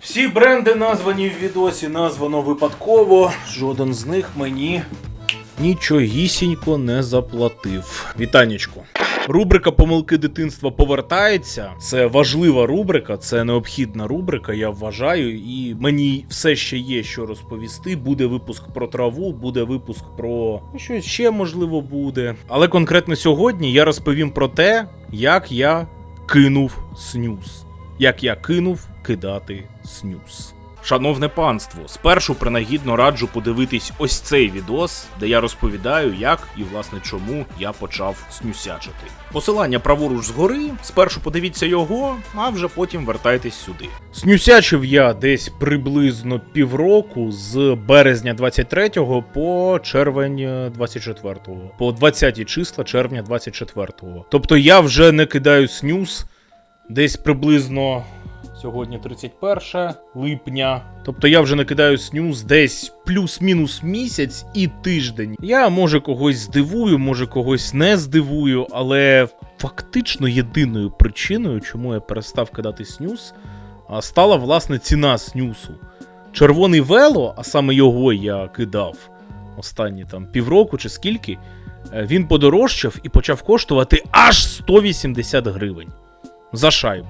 Всі бренди названі в відосі, названо випадково. Жоден з них мені нічогісінько не заплатив. Вітанечко. Рубрика Помилки дитинства повертається. Це важлива рубрика, це необхідна рубрика, я вважаю. І мені все ще є що розповісти. Буде випуск про траву, буде випуск про ну, щось ще можливо буде. Але конкретно сьогодні я розповім про те, як я кинув снюс. Як я кинув кидати снюс. Шановне панство, спершу принагідно раджу подивитись ось цей відос, де я розповідаю, як і власне чому я почав снюсячити. Посилання праворуч згори, спершу подивіться його, а вже потім вертайтесь сюди. Снюсячив я десь приблизно півроку з березня 23 по червень 24-го, по 20 числа червня 24-го. Тобто я вже не кидаю снюс десь приблизно Сьогодні 31 липня. Тобто я вже накидаю снюс десь плюс-мінус місяць і тиждень. Я може когось здивую, може когось не здивую, але фактично єдиною причиною, чому я перестав кидати снюс, стала власне ціна снюсу. Червоний вело, а саме його я кидав останні там півроку чи скільки, е, він подорожчав і почав коштувати аж 180 гривень за шайбу.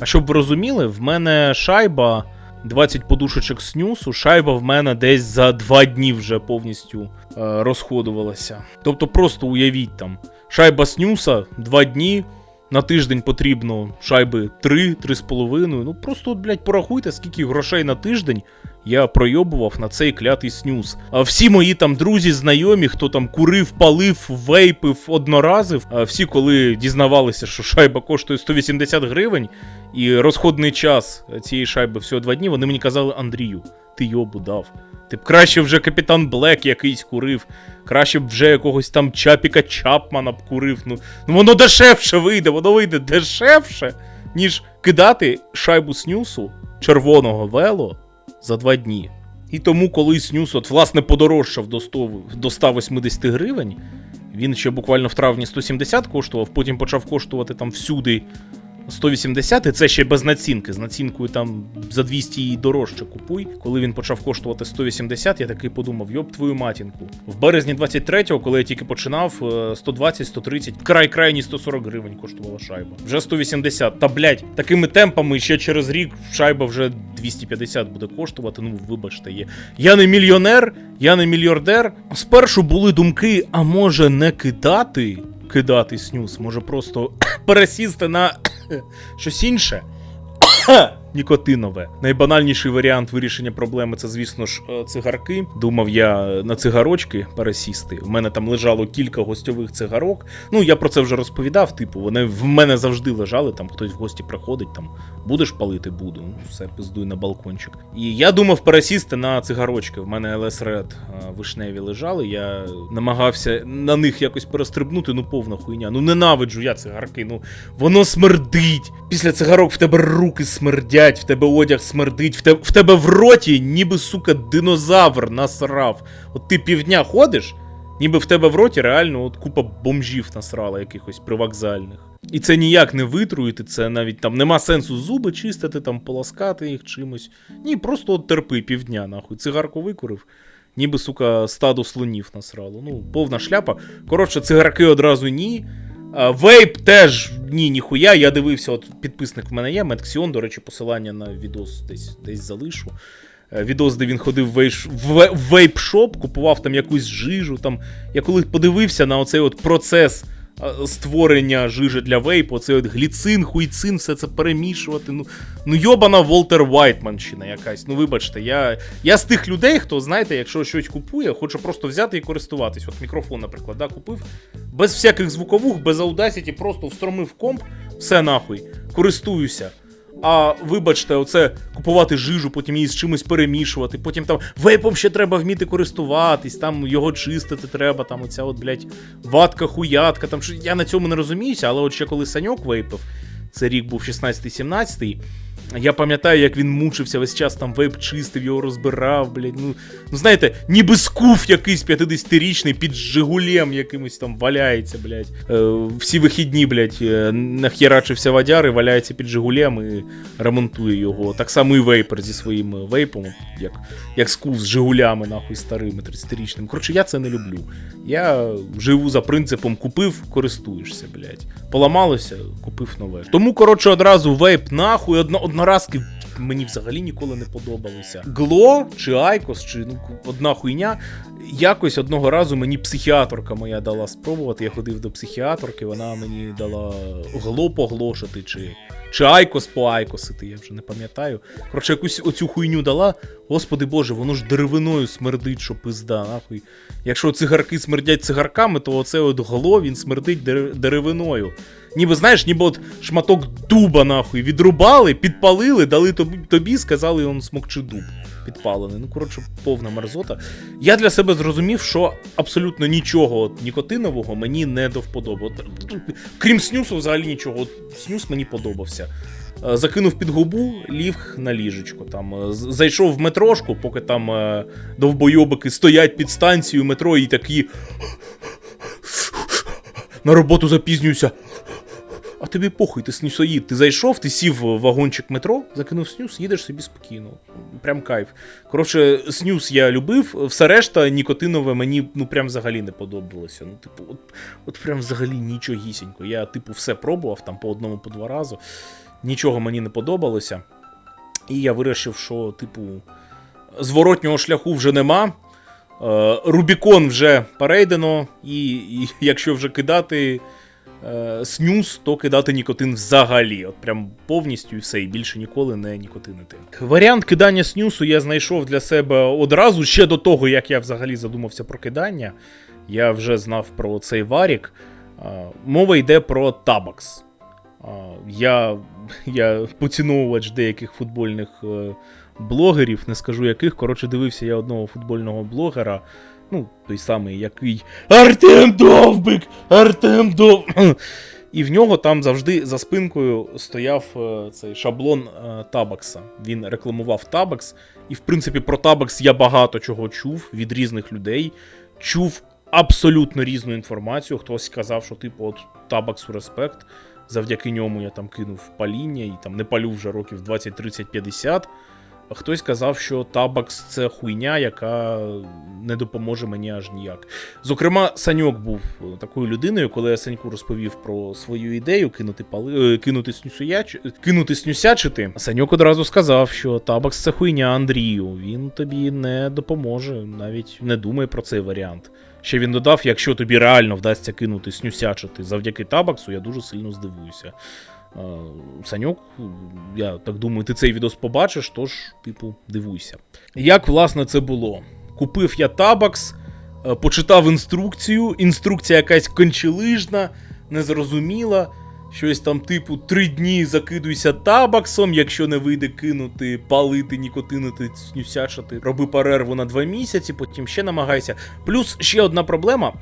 А щоб ви розуміли, в мене шайба 20 подушечок снюсу, шайба в мене десь за 2 дні вже повністю е, розходувалася. Тобто просто уявіть там, шайба снюса 2 дні, на тиждень потрібно шайби 3, 3,5. Ну просто, от, блядь, порахуйте, скільки грошей на тиждень я пройобував на цей клятий снюс. А всі мої там друзі, знайомі, хто там курив, палив, вейпив, одноразив, а всі, коли дізнавалися, що шайба коштує 180 гривень, і розходний час цієї шайби всього два дні, вони мені казали, Андрію, ти йобу дав. Ти б краще вже капітан Блек якийсь курив, краще б вже якогось там Чапіка Чапмана б курив. Ну, ну воно дешевше вийде, воно вийде дешевше, ніж кидати шайбу снюсу червоного вело за два дні. І тому, коли снюс от, власне подорожчав до 100, до 180 гривень, він ще буквально в травні 170 коштував, потім почав коштувати там всюди 180, і це ще без націнки. З націнкою там за 200 і дорожче купуй. Коли він почав коштувати 180, я такий подумав: йоп твою матінку. В березні 23-го, коли я тільки починав, е, 120-130, край крайні 140 гривень коштувала шайба. Вже 180. Та блять, такими темпами ще через рік шайба вже 250 буде коштувати. Ну, вибачте, є. Я не мільйонер, я не мільярдер. Спершу були думки, а може не кидати, кидати снюс, може просто пересісти на щось інше. Нікотинове. Найбанальніший варіант вирішення проблеми це, звісно ж, е, цигарки. Думав я на цигарочки пересісти. У мене там лежало кілька гостьових цигарок. Ну, я про це вже розповідав. Типу, вони в мене завжди лежали. Там хтось в гості приходить, там будеш палити, буду. Ну, все, пиздуй на балкончик. І я думав пересісти на цигарочки. В мене Red е, вишневі лежали. Я намагався на них якось перестрибнути. Ну, повна хуйня. Ну ненавиджу я цигарки. Ну воно смердить. Після цигарок в тебе руки смердять, в тебе одяг смердить, в тебе в, тебе в роті, ніби сука, динозавр насрав. От ти півдня ходиш, ніби в тебе в роті реально от купа бомжів насрала якихось привокзальних. І це ніяк не витруїти, це навіть там нема сенсу зуби чистити, там полоскати їх чимось. Ні, просто от терпи півдня, нахуй. Цигарку викурив. Ніби, сука, стадо слонів насрало. Ну, повна шляпа. Коротше, цигарки одразу ні. А, Вейп теж ні, ніхуя. Я дивився, от підписник в мене є, Метксіон, до речі, посилання на відос десь, десь залишу. Е, Відос, де він ходив в вейп-шоп, купував там якусь жижу. Там. Я коли подивився на оцей от процес е, створення жижи для вейпу, оцей от гліцин, хуйцин, все це перемішувати. Ну, ну йобана Волтер Вайтманщина якась. Ну, вибачте, я, я з тих людей, хто, знаєте, якщо щось купує, хоче просто взяти і користуватись. От мікрофон, наприклад, да, купив. Без всяких звукових, без Audacity, просто встромив комп, все нахуй, користуюся. А вибачте, оце купувати жижу, потім її з чимось перемішувати, потім там вейпом ще треба вміти користуватись, там його чистити треба, там оця от, блядь, ватка, хуятка, там що я на цьому не розуміюся, але от ще коли Саньок вейпив, це рік був 16-17, Я пам'ятаю, як він мучився весь час там вейп чистив, його розбирав, блядь. Ну, ну знаєте, ніби скуф якийсь 50-річний під Жигулем якимось там валяється, блядь. Е, всі вихідні, блядь, е, нахерачився водяр і валяється під Жигулем і ремонтує його. Так само і вейпер зі своїм е, вейпом, як, як скуф з Жигулями, нахуй старими 30-річними. Коротше, я це не люблю. Я живу за принципом купив, користуєшся, блядь. Поламалося, купив нове. Тому, коротше, одразу вейп нахуй, одно, одноразки мені взагалі ніколи не подобалися. Гло чи Айкос, чи ну, одна хуйня. Якось одного разу мені психіаторка моя дала спробувати. Я ходив до психіаторки, вона мені дала гло поглошити, чи, чи Айкос поайкосити, я вже не пам'ятаю. Коротше, якусь оцю хуйню дала. Господи Боже, воно ж деревиною смердить, що пизда, нахуй. Якщо цигарки смердять цигарками, то оце от гло він смердить деревиною. Ніби знаєш, ніби от шматок дуба нахуй відрубали, підпалили, дали тобі, тобі сказали, он смокчи дуб підпалений. Ну, коротше, повна мерзота. Я для себе зрозумів, що абсолютно нічого от, нікотинового мені не до вподоби. Крім снюсу, взагалі нічого. От, снюс мені подобався. Е, Закинув під губу, ліг на ліжечко. Там е, зайшов в метрошку, поки там е, довбойобики стоять під станцією метро і такі. На роботу запізнююся. А тобі похуй, ти снюсоїд. Ти зайшов, ти сів в вагончик метро, закинув снюс, їдеш собі спокійно. Прям кайф. Коротше, снюс я любив, все решта нікотинове мені ну прям взагалі не подобалося. Ну, типу, от, от прям взагалі нічогісінько. Я, типу, все пробував там по одному, по два рази. Нічого мені не подобалося. І я вирішив, що, типу, зворотнього шляху вже нема. Е, Рубікон вже перейдено, і, і якщо вже кидати е, снюс, то кидати нікотин взагалі. От прям повністю і все, і більше ніколи не нікотинити. Варіант кидання снюсу я знайшов для себе одразу ще до того, як я взагалі задумався про кидання. Я вже знав про цей варік. Мова йде про табакс. Я, я поціновувач деяких футбольних е, блогерів, не скажу яких. Коротше, дивився я одного футбольного блогера. Ну, той самий, який Артем Довбик! Артем Дов. І в нього там завжди за спинкою стояв е, цей шаблон е, Табакса. Він рекламував Табакс. І, в принципі, про Табакс я багато чого чув від різних людей. Чув абсолютно різну інформацію. Хтось казав, що, типу, от Табаксу респект. Завдяки ньому я там кинув паління і там не палю вже років 20, 30, 50. Хтось казав, що Табакс це хуйня, яка не допоможе мені аж ніяк. Зокрема, Саньок був е, такою людиною, коли я Саньку розповів про свою ідею кинути пали... е, кинути, снюсуяч... кинути снюсячити. Саньок одразу сказав, що Табакс це хуйня Андрію. Він тобі не допоможе, навіть не думай про цей варіант. Ще він додав: якщо тобі реально вдасться кинути снюсячити завдяки Табаксу, я дуже сильно здивуюся. Е, Саньок, я так думаю, ти цей відос побачиш, тож, типу, дивуйся. Як власне це було? Купив я табакс, е, почитав інструкцію. Інструкція якась кончелижна, незрозуміла. Щось там, типу, три дні закидуйся табаксом, якщо не вийде кинути, палити, нікотинити, снюсячити, роби перерву на два місяці, потім ще намагайся. Плюс ще одна проблема: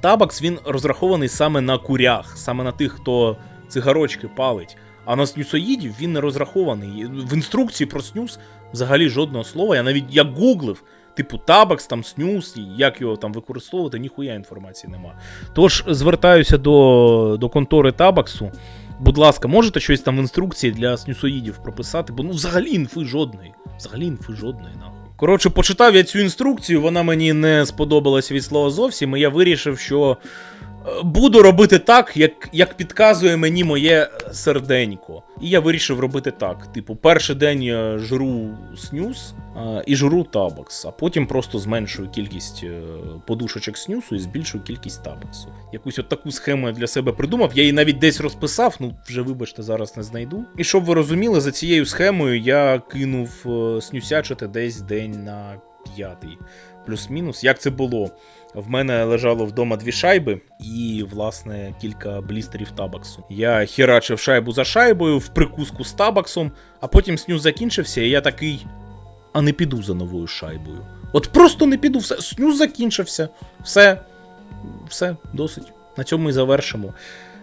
табакс він розрахований саме на курях, саме на тих, хто цигарочки палить. А на снюсоїдів він не розрахований. В інструкції про снюс взагалі жодного слова. Я навіть як гуглив, типу табакс, там снюс, як його там використовувати, ніхуя інформації нема. Тож звертаюся до, до контори табаксу. Будь ласка, можете щось там в інструкції для снюсоїдів прописати, бо ну взагалі інфи жодної. Взагалі інфи жодної, нахуй. Коротше, почитав я цю інструкцію, вона мені не сподобалася від слова зовсім, і я вирішив, що буду робити так, як, як підказує мені моє серденько. І я вирішив робити так: типу, перший день я жру снюс а, і жру табакс, а потім просто зменшую кількість е, подушечок снюсу і збільшую кількість табаксу. Якусь от таку схему я для себе придумав. Я її навіть десь розписав, ну вже вибачте, зараз не знайду. І щоб ви розуміли, за цією схемою я кинув е, снюсячити десь день на п'ятий. Плюс-мінус, як це було? В мене лежало вдома дві шайби і, власне, кілька блістерів табаксу. Я херачив шайбу за шайбою в прикуску з табаксом, а потім снюс закінчився, і я такий. А не піду за новою шайбою. От просто не піду, все. Снюс закінчився. Все. Все, досить. На цьому і завершимо.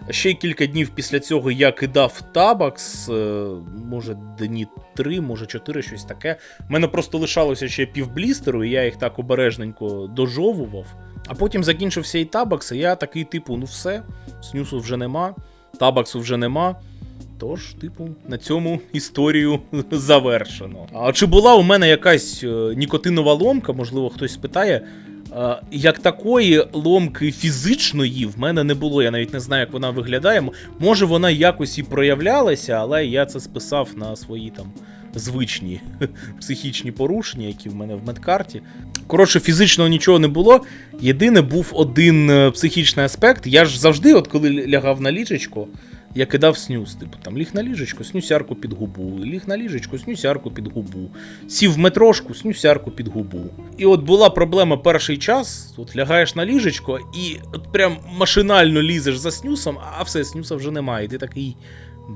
Ще кілька днів після цього я кидав табакс, е, може дні три, може чотири, щось таке. У мене просто лишалося ще півблістеру, і я їх так обережненько дожовував. А потім закінчився і табакс, і я такий, типу, ну все, снюсу вже нема, табаксу вже нема. Тож, типу, на цьому історію завершено. А чи була у мене якась е, нікотинова ломка, можливо, хтось спитає. Е, Як такої ломки фізичної в мене не було. Я навіть не знаю, як вона виглядає. Може, вона якось і проявлялася, але я це списав на свої там звичні психічні порушення, які в мене в медкарті. Коротше, фізичного нічого не було. Єдине був один е, психічний аспект. Я ж завжди, от коли лягав на ліжечко, я кидав снюс. Типу там ліг на ліжечко, снюсярку під губу, ліг на ліжечко, снюсярку під губу. Сів в метрошку, снюсярку під губу. І от була проблема перший час: от лягаєш на ліжечко і от прям машинально лізеш за снюсом, а все, снюса вже немає. І ти такий.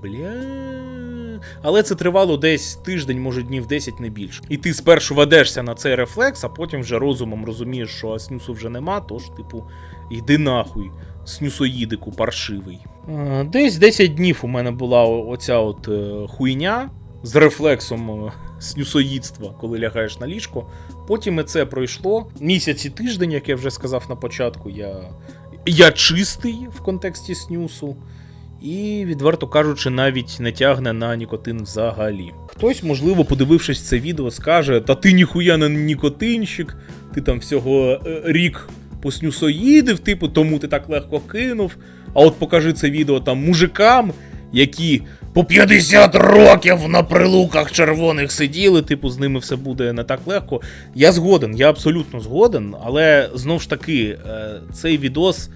Бля. Але це тривало десь тиждень, може днів 10, не більше. І ти спершу ведешся на цей рефлекс, а потім вже розумом розумієш, що снюсу вже нема, тож, типу, йди нахуй, снюсоїдику паршивий. Е, Десь 10 днів у мене була оця от е, хуйня з рефлексом е, снюсоїдства, коли лягаєш на ліжко. Потім і це пройшло. Місяць і тиждень, як я вже сказав на початку, я, я чистий в контексті снюсу. І, відверто кажучи, навіть не тягне на нікотин взагалі. Хтось, можливо, подивившись це відео, скаже: Та ти ніхуя не нікотинщик, ти там всього рік поснюсоїдив, типу, тому ти так легко кинув. А от покажи це відео там мужикам, які по 50 років на прилуках червоних сиділи, типу, з ними все буде не так легко. Я згоден, я абсолютно згоден, але знов ж таки, е, цей відос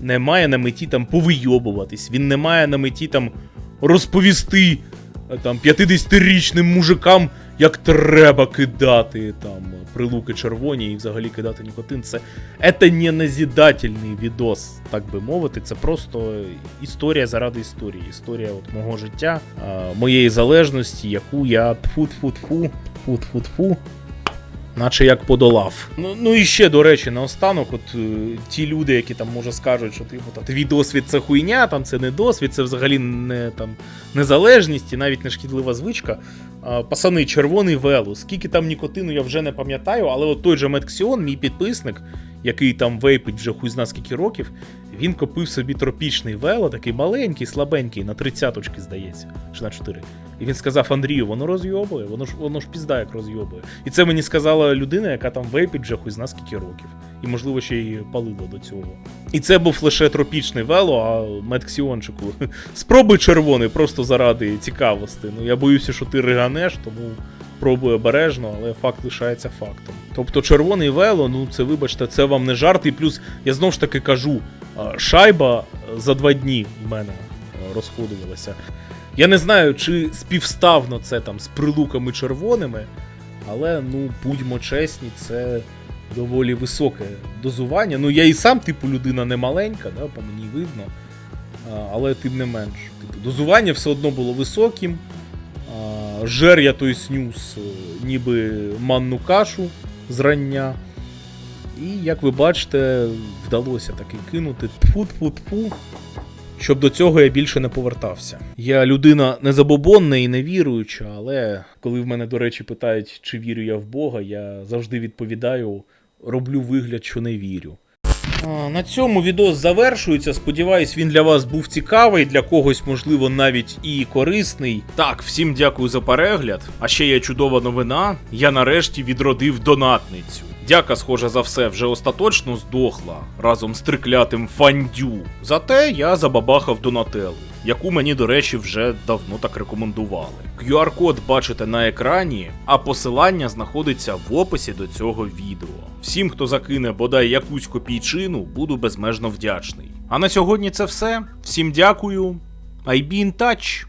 не має на меті там повийобуватись, він не має на меті там розповісти е, там 50-річним мужикам, як треба кидати там прилуки червоні і взагалі кидати нікотин. Це, це не назідательний відос, так би мовити. Це просто історія заради історії. Історія от мого життя, моєї залежності, яку я тфу-тфу-тфу, тфу-тфу-тфу, наче як подолав. Ну, ну і ще, до речі, наостанок, от е, ті люди, які там може скажуть, що типу, та, твій досвід це хуйня, там це не досвід, це взагалі не там незалежність і навіть не шкідлива звичка. А, пацани, червоний вело. Скільки там нікотину, я вже не пам'ятаю, але от той же Метксіон, мій підписник, який там вейпить вже хуй зна скільки років, він купив собі тропічний вело, такий маленький, слабенький, на 30-очки, здається, чи на 4. І він сказав Андрію, воно розйобує, воно ж воно ж пізда як розйобує. І це мені сказала людина, яка там вейпить вже хуй зна скільки років. І, можливо, ще й палила до цього. І це був лише тропічний вело, а Метксіончику. Спробуй червоний, просто заради цікавості. Ну я боюся, що ти риганеш, тому пробуй обережно, але факт лишається фактом. Тобто червоний вело, ну це вибачте, це вам не жарт. І плюс я знову ж таки кажу, шайба за два дні в мене а, розходувалася. Я не знаю, чи співставно це там з прилуками червоними, але ну будьмо чесні, це доволі високе дозування. Ну я і сам, типу, людина не маленька, да, по мені видно. Але тим не менш. Типу, дозування все одно було високим. Жер я той снюс, е, ніби манну кашу зрання. І, як ви бачите, вдалося таки кинути тфу-тфу-тфу, щоб до цього я більше не повертався. Я людина незабобонна і невіруюча, але коли в мене, до речі, питають, чи вірю я в Бога, я завжди відповідаю: роблю вигляд, що не вірю. На цьому відос завершується. Сподіваюсь, він для вас був цікавий, для когось, можливо, навіть і корисний. Так, всім дякую за перегляд. А ще є чудова новина. Я нарешті відродив донатницю. Дяка, схоже за все, вже остаточно здохла разом з триклятим фандю. Зате я забабахав донателу, яку мені, до речі, вже давно так рекомендували. QR-код бачите на екрані, а посилання знаходиться в описі до цього відео. Всім, хто закине бодай якусь копійчину, буду безмежно вдячний. А на сьогодні це все. Всім дякую. I be in touch.